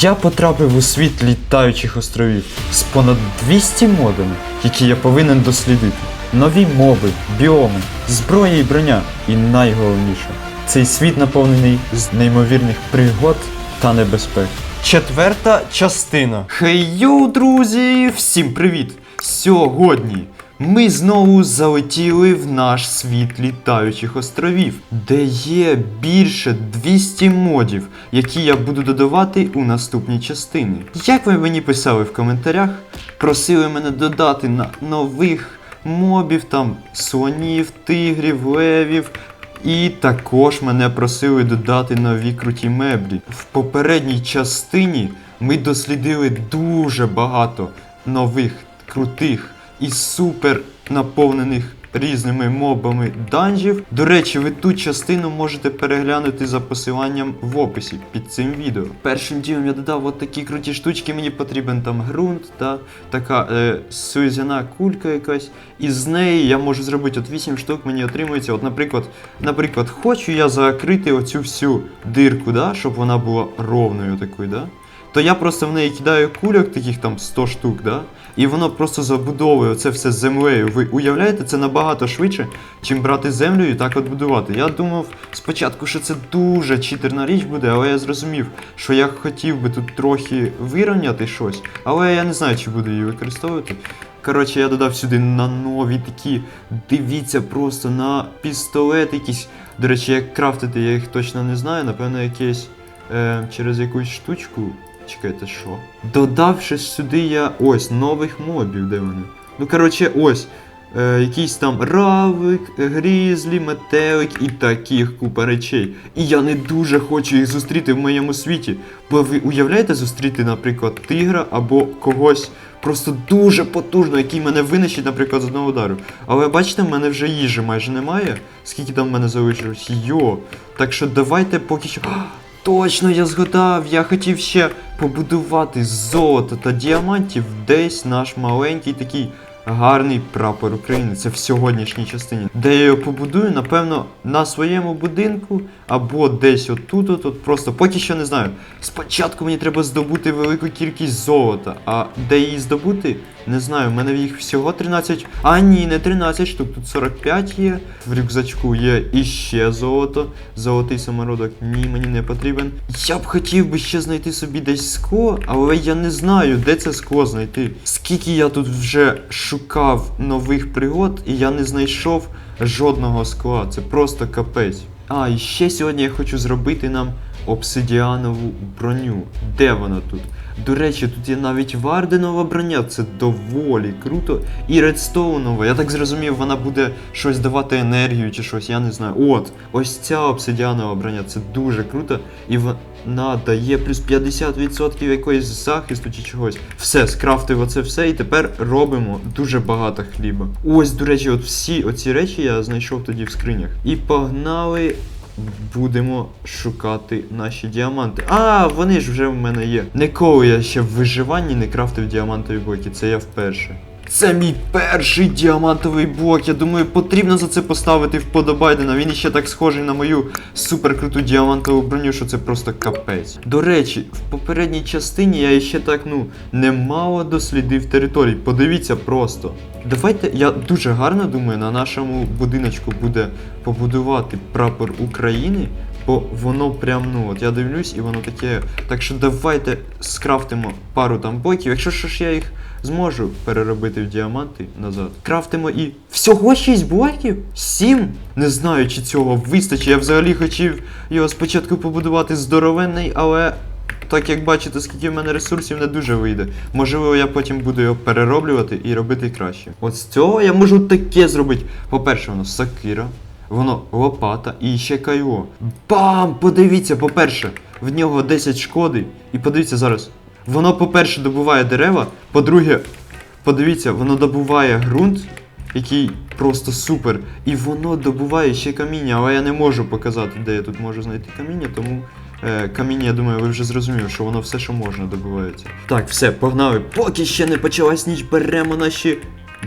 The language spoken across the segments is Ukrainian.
Я потрапив у світ літаючих островів з понад 200 модами, які я повинен дослідити. Нові моби, біоми, зброя і броня. І найголовніше, цей світ наповнений з неймовірних пригод та небезпек. Четверта частина. Хей-йоу, друзі! Всім привіт! Сьогодні ми знову залетіли в наш світ літаючих островів, де є більше 200 модів, які я буду додавати у наступні частини. Як ви мені писали в коментарях, просили мене додати на нових мобів, там слонів, тигрів, левів. І також мене просили додати нові круті меблі. В попередній частині ми дослідили дуже багато нових, крутих і супер наповнених різними мобами данжів. До речі, ви ту частину можете переглянути за посиланням в описі під цим відео. Першим ділом я додав от такі круті штучки, мені потрібен там ґрунт та така е, слизяна кулька якась. І з неї я можу зробити от 8 штук, мені отримується. От, наприклад, наприклад, хочу я закрити оцю всю дирку, да, щоб вона була ровною такою, да? То я просто в неї кидаю кульок, таких там 100 штук, да? і воно просто забудовує це все землею. Ви уявляєте, це набагато швидше, чим брати землю і так от будувати. Я думав спочатку, що це дуже читерна річ буде, але я зрозумів, що я хотів би тут трохи вирівняти щось, але я не знаю, чи буду її використовувати. Коротше, я додав сюди на нові такі, дивіться просто на пістолет якісь. До речі, як крафтити, я їх точно не знаю, напевно, якесь е, через якусь штучку. Чекайте, що? Додавши сюди я ось нових мобів, де вони? Ну, коротше, ось. Е, якийсь там равик, грізлі, метелик і таких купа речей. І я не дуже хочу їх зустріти в моєму світі. Бо ви уявляєте зустріти, наприклад, тигра або когось просто дуже потужно, який мене винищить, наприклад, з одного удару. Але бачите, в мене вже їжі майже немає. Скільки там в мене залишилось? Йо. Так що давайте поки що. Точно, я згадав, я хотів ще побудувати з золота та діамантів десь наш маленький такий гарний прапор України. Це в сьогоднішній частині. Де я його побудую, напевно, на своєму будинку або десь отут, от, от просто поки що не знаю. Спочатку мені треба здобути велику кількість золота, а де її здобути, не знаю. У мене їх всього 13. А ні, не 13 штук, тут 45 є. В рюкзачку є іще золото. Золотий самородок. Ні, мені не потрібен. Я б хотів би ще знайти собі десь скло, але я не знаю, де це скло знайти. Скільки я тут вже шукав нових пригод, і я не знайшов жодного скла. Це просто капець. А, і ще сьогодні я хочу зробити нам обсидіанову броню. Де вона тут? До речі, тут є навіть варденова броня, це доволі круто. І редстоунова. Я так зрозумів, вона буде щось давати енергію чи щось, я не знаю. От, ось ця обсидіанова броня, це дуже круто. І вона дає плюс 50% якоїсь захисту чи чогось. Все, скрафтив оце все, і тепер робимо дуже багато хліба. Ось, до речі, от всі оці речі я знайшов тоді в скринях. І погнали будемо шукати наші діаманти. А, вони ж вже в мене є. Ніколи я ще в виживанні не крафтив діамантові блоки, це я вперше. Це мій перший діамантовий блок. Я думаю, потрібно за це поставити вподобайдена. Він іще так схожий на мою суперкруту діамантову броню, що це просто капець. До речі, в попередній частині я іще так, ну, немало дослідив територій. Подивіться просто. Давайте, я дуже гарно думаю, на нашому будиночку буде побудувати прапор України. Бо воно прям, ну от я дивлюсь, і воно таке. Так що давайте скрафтимо пару там блоків. Якщо що ж я їх зможу переробити в діаманти назад. Крафтимо і. Всього 6 блоків? 7? Не знаю, чи цього вистачить. Я взагалі хотів його спочатку побудувати здоровенний, але. Так як бачите, скільки в мене ресурсів не дуже вийде. Можливо, я потім буду його перероблювати і робити краще. От з цього я можу таке зробити. По-перше, воно сакира, воно лопата і ще кайло. Бам! Подивіться, по-перше, в нього 10 шкоди. І подивіться зараз. Воно, по-перше, добуває дерева. По-друге, подивіться, воно добуває ґрунт, який просто супер. І воно добуває ще каміння, але я не можу показати, де я тут можу знайти каміння, тому. Е, каміння, я думаю, ви вже зрозуміли, що воно все, що можна, добувається. Так, все, погнали. Поки ще не почалась ніч, беремо наші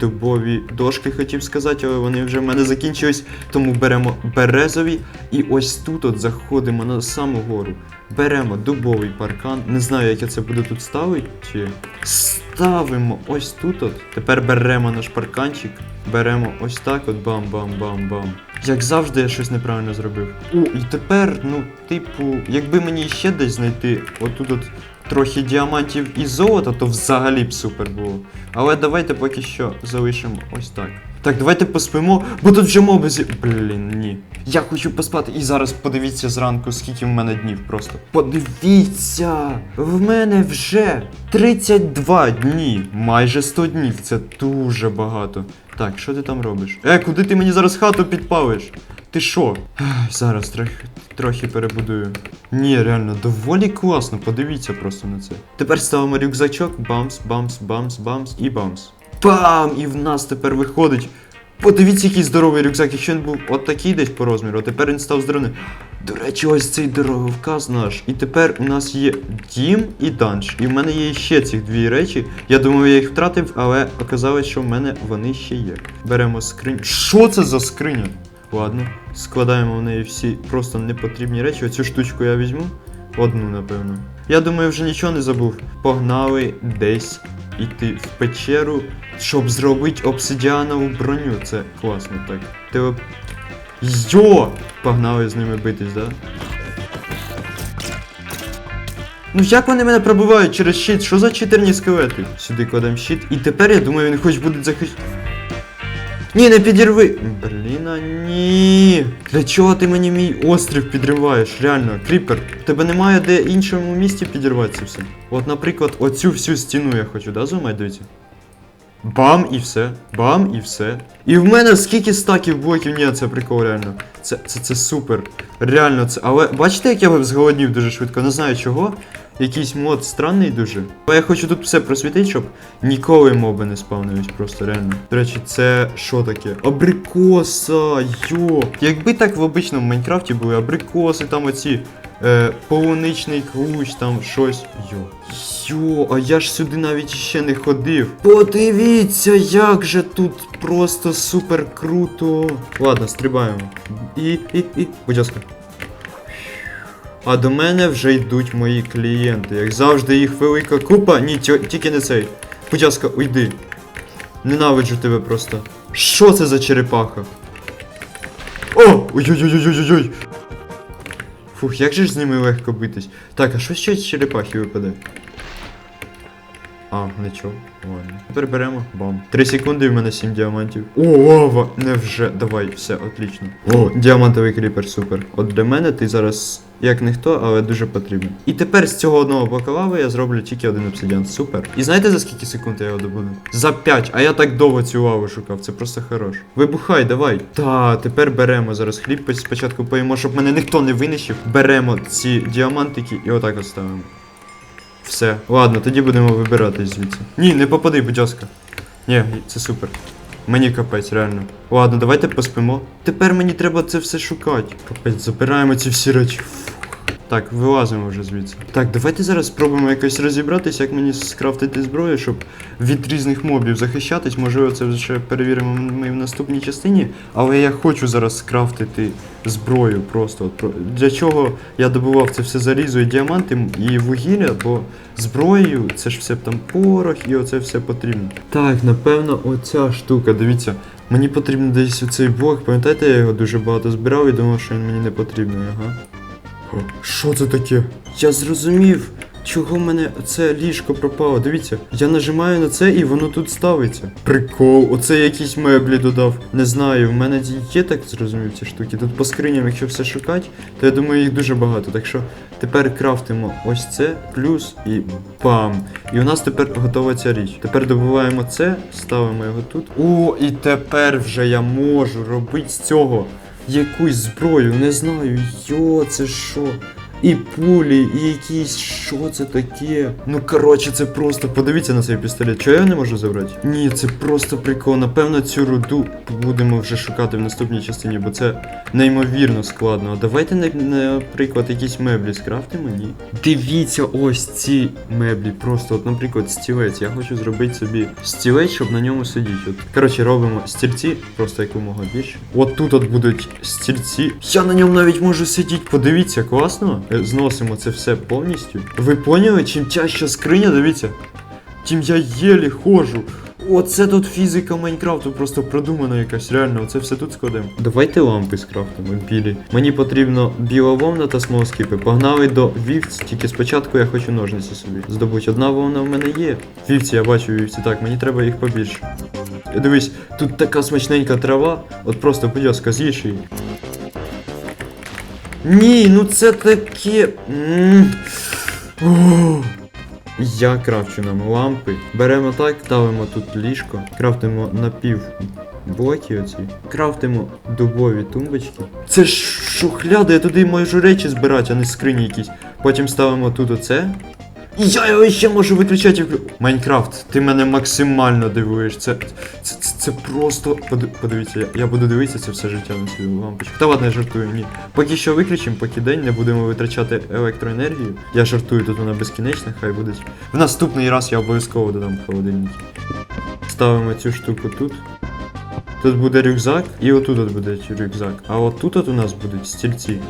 дубові дошки, хотів сказати, але вони вже в мене закінчились. Тому беремо березові. І ось тут от заходимо на саму гору. Беремо дубовий паркан. Не знаю, як я це буду тут ставити. Чи ставимо ось тут. от. Тепер беремо наш парканчик. Беремо ось так, от бам-бам-бам-бам. Як завжди, я щось неправильно зробив. О, і тепер, ну, типу, якби мені ще десь знайти отут от трохи діамантів і золота, то взагалі б супер було. Але давайте поки що залишимо ось так. Так, давайте поспимо, бо тут вже моби зі... Блін, ні. Я хочу поспати. І зараз подивіться зранку, скільки в мене днів просто. Подивіться! В мене вже 32 дні. Майже 100 днів. Це дуже багато. Так, що ти там робиш? Е, куди ти мені зараз хату підпалиш? Ти що? Зараз трохи, трохи перебудую. Ні, реально, доволі класно, подивіться просто на це. Тепер ставимо рюкзачок, бамс, бамс, бамс, бамс і бамс. Бам! І в нас тепер виходить. Подивіться, який здоровий рюкзак. Якщо він був от такий десь по розміру, а тепер він став здоровий. До речі, ось цей дороговказ наш. І тепер у нас є дім і данж. І в мене є ще ці дві речі. Я думаю, я їх втратив, але оказалось, що в мене вони ще є. Беремо скриню. Що це за скриня? Ладно, складаємо в неї всі просто непотрібні речі. Оцю штучку я візьму. Одну, напевно. Я думаю, вже нічого не забув. Погнали десь іти в печеру, щоб зробити обсидіанову броню. Це класно, так. Телеп... Йо! Погнали з ними битись, да? Ну як вони мене пробивають через щит? Що за читерні скелети? Сюди кладемо щит. І тепер я думаю, він хоч буде захищати. Ні, не підірви. Блін, а ні. Для чого ти мені мій острів підриваєш? Реально, кріпер, тебе немає де іншому місці підірватися все. От, наприклад, оцю всю стіну я хочу, да, зламати? Бам і все. Бам і все. І в мене скільки стаків блоків, ні, це прикол, реально. Це, це, це супер. Реально це. Але бачите, як я зголоднів дуже швидко, не знаю чого. Якийсь мод странний дуже. Але я хочу тут все просвітити, щоб ніколи моби не спавнились, просто реально. До речі, це що таке? Абрикоса, йо. Якби так в обичному Майнкрафті були абрикоси, там оці. Е, полуничний ключ, там щось. Йо. Йо, а я ж сюди навіть ще не ходив. Подивіться, як же тут просто супер круто. Ладно, стрибаємо. І, і, і. Будь ласка. А до мене вже йдуть мої клієнти. Як завжди, їх велика купа. Ні, тільки не цей. Будь ласка, уйди. Ненавиджу тебе просто. Що це за черепаха? О! Ой-ой-ой-ой-ой-ой! Фух, як же ж з ними легко битись. Так, а що ще з черепахи випаде? А, нічого. Ладно. Тепер беремо. Бам. Три секунди і в мене 7 діамантів. О, лава! Невже. Давай, все, отлично. О, діамантовий кріпер, супер. От для мене ти зараз як ніхто, але дуже потрібен. І тепер з цього одного блока лави я зроблю тільки один обсидіан. Супер. І знаєте за скільки секунд я його добуду? За 5, а я так довго цю лаву шукав, це просто хорош. Вибухай, давай. Та, тепер беремо зараз хліб, спочатку поїмо, щоб мене ніхто не винищив. Беремо ці діамантики і отак от ставимо. Все. Ладно, тоді будемо вибиратись звідси. Ні, не попади, будь ласка. Ні, це супер. Мені капець, реально. Ладно, давайте поспимо. Тепер мені треба це все шукати. Капець, забираємо ці всі речі. Так, вилазимо вже звідси. Так, давайте зараз спробуємо якось розібратися, як мені скрафтити зброю, щоб від різних мобів захищатись. Можливо, це вже перевіримо ми в наступній частині. Але я хочу зараз скрафтити зброю просто. Для чого я добував це все залізо і діаманти і вугілля, бо зброєю це ж все там порох і оце все потрібно. Так, напевно, оця штука, дивіться. Мені потрібен десь оцей блок, пам'ятаєте, я його дуже багато збирав і думав, що він мені не потрібний, ага. Що це таке? Я зрозумів, чого в мене це ліжко пропало. Дивіться, я нажимаю на це і воно тут ставиться. Прикол, оце якісь меблі додав. Не знаю, в мене є так зрозумів ці штуки. Тут по скриням, якщо все шукати, то я думаю, їх дуже багато. Так що тепер крафтимо ось це, плюс і бам. І у нас тепер готова ця річ. Тепер добуваємо це, ставимо його тут. О, і тепер вже я можу робити з цього якусь зброю, не знаю, йо, це що? І пулі, і якісь, що це таке? Ну коротше, це просто. Подивіться на цей пістолет. Чого я не можу забрати? Ні, це просто прикол. Напевно, цю руду будемо вже шукати в наступній частині, бо це неймовірно складно. Давайте, наприклад, якісь меблі скрафтимо, ні. Дивіться, ось ці меблі. Просто, от, наприклад, стілець. Я хочу зробити собі стілець, щоб на ньому сидіти. От. Коротше, робимо стільці, просто якомога більше. От тут от будуть стільці. Я на ньому навіть можу сидіти. Подивіться, класно. Е, зносимо це все повністю. Ви поняли, чим тяжча скриня, дивіться, тим я єлі ходжу. Оце тут фізика Майнкрафту просто продумана якась, реально, оце все тут складемо. Давайте лампи скрафтимо, білі. Мені потрібно біла вовна та смолоскипи. Погнали до вівць, тільки спочатку я хочу ножниці собі. Здобуть, одна вовна в мене є. Вівці, я бачу вівці, так, мені треба їх побільше. Дивись, тут така смачненька трава, от просто, будь ласка, з'їж її. Ні, ну це таке. Я крафчу нам лампи. Беремо так, ставимо тут ліжко, крафтимо напів блоки оці, крафтимо дубові тумбочки. Це ж шухляда, я туди можу речі збирати, а не скрині якісь. Потім ставимо тут оце. Я його ще можу виключати. Майнкрафт, ти мене максимально дивуєш. Це, це, це, це просто. Подивіться, я, я буду дивитися це все життя на свою лампочку. Та ладно, я жартую, ні. Поки що виключимо, поки день не будемо витрачати електроенергію. Я жартую, тут вона безкінечна, хай буде. В наступний раз я обов'язково додам холодильник. Ставимо цю штуку тут. Тут буде рюкзак, і отут от буде рюкзак. А отут от у нас будуть стільці.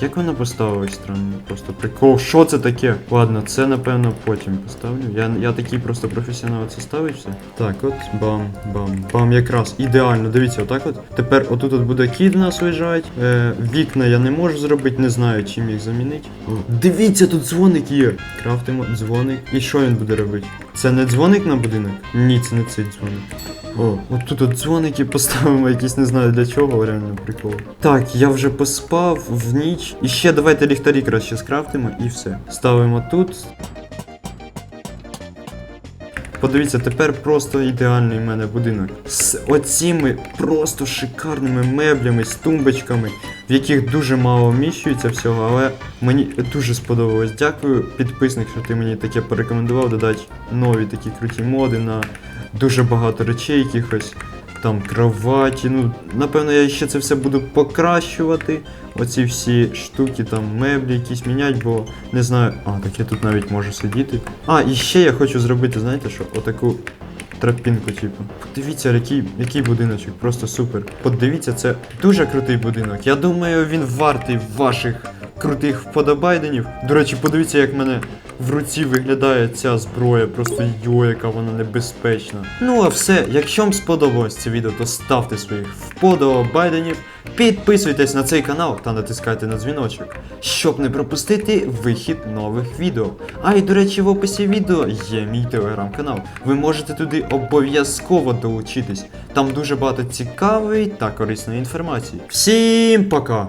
Як вона поставилась странно? Просто прикол. Що це таке? Ладно, це напевно потім поставлю. Я, я такий просто професіонал це ставить все. Так, от бам, бам, бам, якраз ідеально. Дивіться, отак от. Тепер отут от буде кіт нас лежать. Е, вікна я не можу зробити, не знаю, чим їх замінити. О, Дивіться, тут дзвоник є. Крафтимо дзвоник. І що він буде робити? Це не дзвоник на будинок? Ні, це не цей дзвоник. О, от тут дзвоники поставимо якісь, не знаю для чого, реально прикол. Так, я вже поспав в ніч. І ще давайте ліхтарі краще скрафтимо і все. Ставимо тут. Подивіться, тепер просто ідеальний в мене будинок. З оціми просто шикарними меблями, з тумбочками, в яких дуже мало вміщується всього, але мені дуже сподобалось. Дякую, підписник, що ти мені таке порекомендував додати нові такі круті моди на дуже багато речей якихось. Там кроваті, ну напевно я ще це все буду покращувати. Оці всі штуки, там меблі якісь міняти, бо не знаю. А, так я тут навіть можу сидіти. А, і ще я хочу зробити, знаєте що, отаку тропінку, типу. Подивіться, який, який будиночок, просто супер. Подивіться, це дуже крутий будинок. Я думаю, він вартий ваших крутих вподобайденів. До речі, подивіться, як мене в руці виглядає ця зброя, просто йо, яка вона небезпечна. Ну а все, якщо вам сподобалось це відео, то ставте своїх вподобайденів, підписуйтесь на цей канал та натискайте на дзвіночок, щоб не пропустити вихід нових відео. А і до речі, в описі відео є мій телеграм-канал. Ви можете туди обов'язково долучитись. Там дуже багато цікавої та корисної інформації. Всім пока!